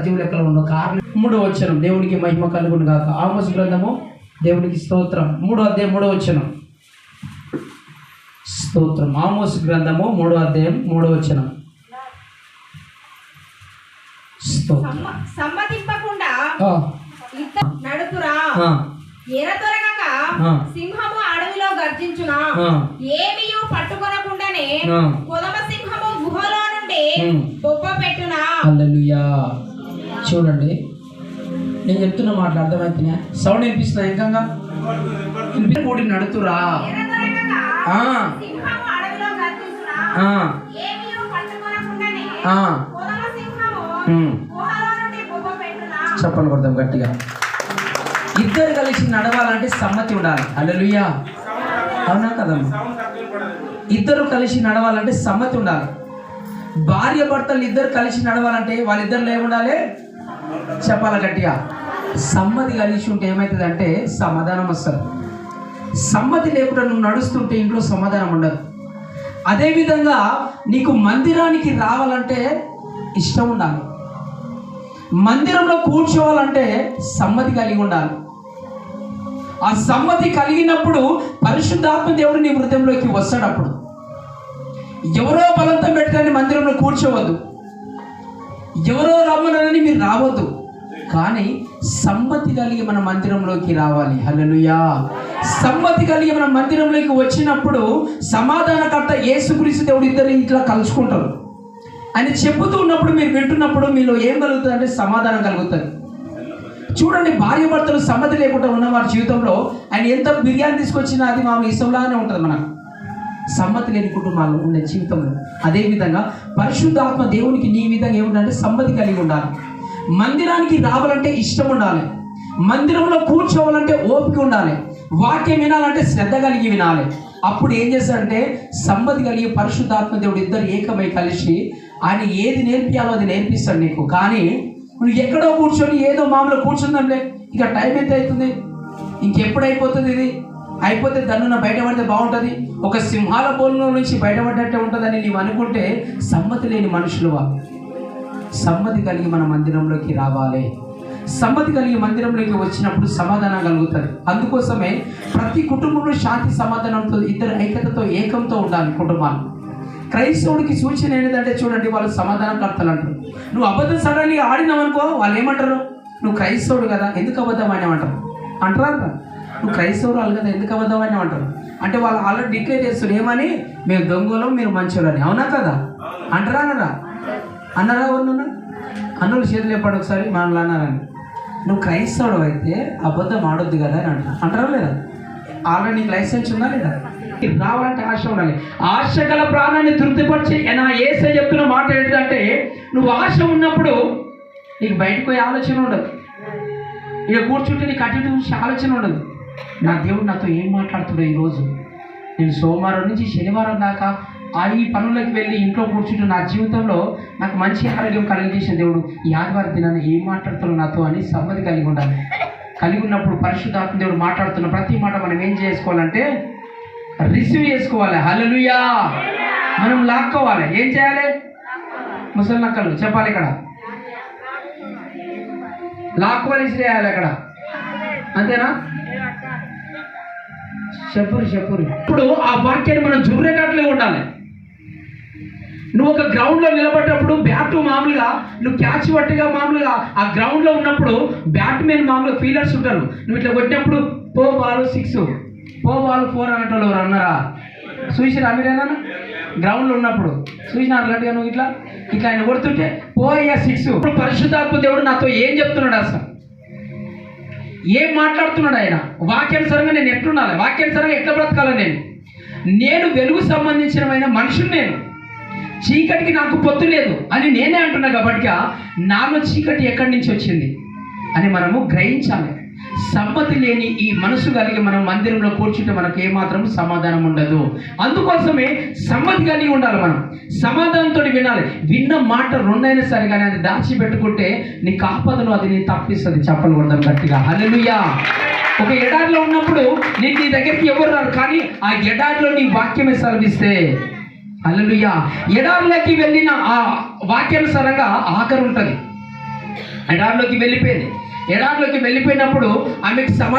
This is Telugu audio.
సజీవ లెక్కలో ఉండవు కారణం. మూడో వచ్చనం దేవునికి మహిమ కలుగును గాక. ఆమోస్ గ్రంథము దేవునికి స్తోత్రం. మూడో అధ్యాయం మూడో వచ్చనం స్తోత్రం. ఆమోస్ గ్రంథము మూడో అధ్యాయం మూడో వచనం. స్తోత్రం. సమ్మతింపకుండా నడుపురా. ఆ, ఎర తొరగక ఆ. సింహము అడవిలో గర్జించునా. ఆ. ఏమియు పట్టుకొనకుండానే. కొదమ సింహము గుహలో నుండి. బొబ్బ పెట్టునా. చూడండి. నేను చెప్తున్న మాటలు అర్థమవుతున్నాయా సౌండ్ వినిపిస్తున్నా ఇంకా వినిపి కూడి నడుతురా. ఎర చెప్పండి కొడదాం గట్టిగా. ఇద్దరు కలిసి నడవాలంటే సమ్మతి ఉండాలి. హల్లెలూయా. అవునా కదమ్మా ఇద్దరు కలిసి నడవాలంటే సమ్మతి ఉండాలి. భార్య భర్తలు ఇద్దరు కలిసి నడవాలంటే వాళ్ళిద్దరు ఏముండాలి? చెప్పాల గట్టిగా? సమ్మతి కలిసి ఉంటే ఏమవుతుందంటే సమాధానం వస్తుంది. సమ్మతి లేకుండా నువ్వు నడుస్తుంటే ఇంట్లో సమాధానం ఉండదు. అదేవిధంగా నీకు మందిరానికి రావాలంటే ఇష్టం ఉండాలి. మందిరంలో కూర్చోవాలంటే సమ్మతి కలిగి ఉండాలి. ఆ సమ్మతి కలిగినప్పుడు పరిశుద్ధాత్మ దేవుడు నీ హృదయంలోకి వస్తాడు అప్పుడు. ఎవరో బలంతం పెట్టడానికి మందిరంలో కూర్చోవద్దు. ఎవరో రమ్మనని మీరు రావద్దు. కానీ సమ్మతి కలిగి మన మందిరంలోకి రావాలి. హలలుయా సమ్మతి కలిగి మన మందిరంలోకి వచ్చినప్పుడు సమాధానకర్త యేసుక్రీస్తు దేవుడు ఇద్దరు ఇట్లా కలుసుకుంటారు. ఆయన చెబుతూ ఉన్నప్పుడు మీరు వింటున్నప్పుడు మీలో ఏం కలుగుతుంది అంటే సమాధానం కలుగుతుంది. చూడండి భార్య భర్తలు సమ్మతి లేకుండా ఉన్న వారి జీవితంలో ఆయన ఎంత బిర్యానీ తీసుకొచ్చినా అది మా ఇష్టంలానే ఉంటుంది మనకు. సమ్మతి లేని కుటుంబాలు ఉండే జీవితంలో. అదేవిధంగా పరిశుద్ధాత్మ దేవునికి నీ విధంగా ఏముండాలంటే సమ్మతి కలిగి ఉండాలి. మందిరానికి రావాలంటే ఇష్టం ఉండాలి. మందిరంలో కూర్చోవాలంటే ఓపిక ఉండాలి. వాక్యం వినాలంటే శ్రద్ధ కలిగి వినాలి. అప్పుడు ఏం చేస్తాడంటే సమ్మతి కలిగి పరిశుద్ధాత్మ దేవుడు ఇద్దరు ఏకమై కలిసి ఆయన ఏది నేర్పియాలో అది నేర్పిస్తాడు నీకు. కానీ నువ్వు ఎక్కడో కూర్చొని ఏదో మామూలు కూర్చుందంలే. ఇక టైం ఎంత అవుతుంది? ఇంకెప్పుడు అయిపోతుంది ఇది? అయిపోతే దన్నున బయటపడితే బాగుంటుంది. ఒక సింహాల బోల్లో నుంచి బయటపడ్డట్టే ఉంటుందని నీవు అనుకుంటే సమ్మతి లేని మనుషులు సమ్మతి కలిగి మన మందిరంలోకి రావాలి. సమ్మతి కలిగి మందిరంలోకి వచ్చినప్పుడు సమాధానం కలుగుతుంది. అందుకోసమే ప్రతి కుటుంబంలో శాంతి సమాధానంతో ఇద్దరు ఐక్యతతో ఏకంతో ఉండాలి కుటుంబాలు. క్రైస్తవుడికి సూచన ఏంటంటే చూడండి వాళ్ళు సమాధానం కర్తలు అంటారు. నువ్వు అబద్ధం సడన్గా ఆడినావు అనుకో వాళ్ళు ఏమంటారు? నువ్వు క్రైస్తవుడు కదా ఎందుకు అబద్ధం ఆడినావు అంటారు అంటారా? నువ్వు క్రైస్తవుడు వాళ్ళు కదా ఎందుకు అబద్ధం ఆడినావు అంటారు? అంటే వాళ్ళు ఆల్రెడీ డిక్లేర్ చేస్తారు ఏమని? మేము దొంగలం మీరు మంచోళ్ళని. అవునా కదా? అంటారా అనరా అన్నారా ఎవరు అన్నులు చేతులు చెప్పాడు ఒకసారి మనల్ని అన్నారని నువ్వు క్రైస్తవుడు అయితే అబద్ధం ఆడొద్దు కదా అని అంటారు. అంటారా లేదా? ఆల్రెడీ నీకు లైసెన్స్ ఉందా లేదా? రావాలంటే ఆశ ఉండాలి. ఆశ గల ప్రాణాన్ని తృప్తిపరిచి నా ఏసే చెప్తున్న మాట ఏంటంటే నువ్వు ఆశ ఉన్నప్పుడు నీకు బయటకు పోయే ఆలోచన ఉండదు. ఇక కూర్చుంటే నీకు అటు చూసే ఆలోచన ఉండదు. నా దేవుడు నాతో ఏం మాట్లాడుతున్నాడు ఈరోజు? నేను సోమవారం నుంచి శనివారం దాకా ఆ ఈ పనులకు వెళ్ళి ఇంట్లో కూర్చుంటూ నా జీవితంలో నాకు మంచి ఆరోగ్యం కలిగించిన దేవుడు ఈ ఆదివారం దినాన్ని ఏం మాట్లాడుతున్నాడు నాతో అని సమ్మతి కలిగి ఉండాలి. కలిగి ఉన్నప్పుడు పరిశుద్ధాత్మ దేవుడు మాట్లాడుతున్న ప్రతి మాట మనం ఏం చేసుకోవాలంటే రిసీవ్ చేసుకోవాలి. హలలుయా మనం లాక్కోవాలి. ఏం చేయాలి? ముసలి నక్కలు చెప్పాలి ఇక్కడ. లాక్కోవాలి చేయాలి అక్కడ. అంతేనా? చెప్పురు చెప్పురు ఇప్పుడు ఆ వాక్యాన్ని మనం జుర్రేటట్లే ఉండాలి. నువ్వు ఒక గ్రౌండ్లో నిలబడ్డప్పుడు బ్యాట్ మామూలుగా నువ్వు క్యాచ్ పట్టిగా మామూలుగా ఆ గ్రౌండ్లో ఉన్నప్పుడు బ్యాట్మెన్ మామూలుగా ఫీలర్స్ ఉంటారు. నువ్వు ఇట్లా కొట్టినప్పుడు పో బాల్ సిక్స్ పో బాల్ ఫోర్ అనేటోళ్ళు ఎవరు అన్నారా? చూసిరా మీరేనా గ్రౌండ్లో ఉన్నప్పుడు. చూసినారు అట్లాంటిగా నువ్వు ఇట్లా ఇట్లా ఆయన కొడుతుంటే పో అయ్యా సిక్స్ ఇప్పుడు పరిశుద్ధాత్మ దేవుడు నాతో ఏం చెప్తున్నాడు అసలు? ఏం మాట్లాడుతున్నాడు ఆయన? వాక్యానుసారంగా నేను ఎట్లుండాలి వాక్యానుసారంగా ఎట్లా బ్రతకాలి నేను? నేను వెలుగు సంబంధించిన మనుషుని నేను. చీకటికి నాకు పొత్తు లేదు అని నేనే అంటున్నా కాబట్టి నాలో చీకటి ఎక్కడి నుంచి వచ్చింది? అని మనము గ్రహించాలి. సమ్మతి లేని ఈ మనసు కలిగి మనం మందిరంలో కూర్చుంటే మనకు ఏమాత్రం సమాధానం ఉండదు. అందుకోసమే సమ్మతి కలిగి ఉండాలి మనం. సమాధానంతో వినాలి. విన్న మాట రెండైనా సరే కానీ అది దాచిపెట్టుకుంటే నీ కాపదను అది నీ తప్పిస్తుంది. చెప్పలు కొడదాం గట్టిగా. హల్లెలూయా. ఒక ఎడారిలో ఉన్నప్పుడు నేను నీ దగ్గరికి ఎవరు రారు కానీ ఆ ఎడారిలో నీ వాక్యమే సర్వీస్తే హల్లెలూయా. ఎడారిలోకి వెళ్ళిన ఆ వాక్యానుసారంగా ఆఖరి ఉంటుంది. ఎడారిలోకి వెళ్ళిపోయింది. ఎడారిలోకి వెళ్ళిపోయినప్పుడు ఆమెకు సమా